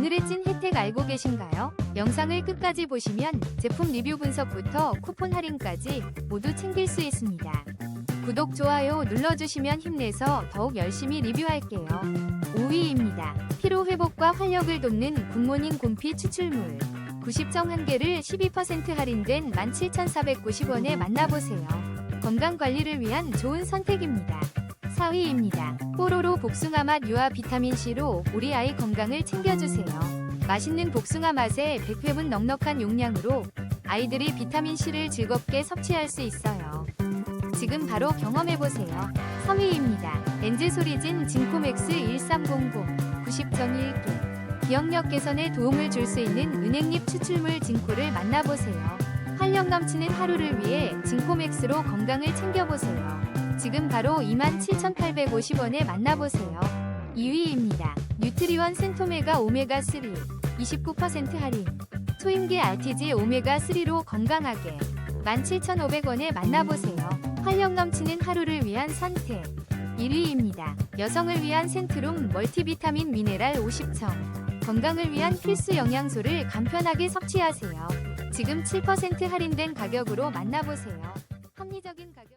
오늘의 찐 혜택 알고 계신가요? 영상을 끝까지 보시면 제품 리뷰 분석부터 쿠폰 할인까지 모두 챙길 수 있습니다. 구독, 좋아요 눌러주시면 힘내서 더욱 열심히 리뷰할게요. 5위입니다. 피로 회복과 활력을 돕는 굿모닝 곰피 추출물. 90정 한 개를 12% 할인된 17,490원에 만나보세요. 건강 관리를 위한 좋은 선택입니다. 4위입니다. 뽀로로 복숭아 맛 유아 비타민 C로 우리 아이 건강을 챙겨주세요. 맛있는 복숭아 맛에 100회분 넉넉한 용량으로 아이들이 비타민 C를 즐겁게 섭취할 수 있어요. 지금 바로 경험해보세요. 3위입니다. 렌즈 소리진 징코맥스 1300 90정 1개 기억력 개선에 도움을 줄 수 있는 은행잎 추출물 징코를 만나보세요. 활력 넘치는 하루를 위해 징코맥스로 건강을 챙겨보세요. 지금 바로 27,850원에 만나보세요. 2위입니다. 뉴트리원 센토메가 오메가3 29% 할인 소임기 RTG 오메가3로 건강하게 17,500원에 만나보세요. 활력 넘치는 하루를 위한 선택 1위입니다. 여성을 위한 센트룸 멀티비타민 미네랄 50청 건강을 위한 필수 영양소를 간편하게 섭취하세요. 지금 7% 할인된 가격으로 만나보세요. 합리적인 가격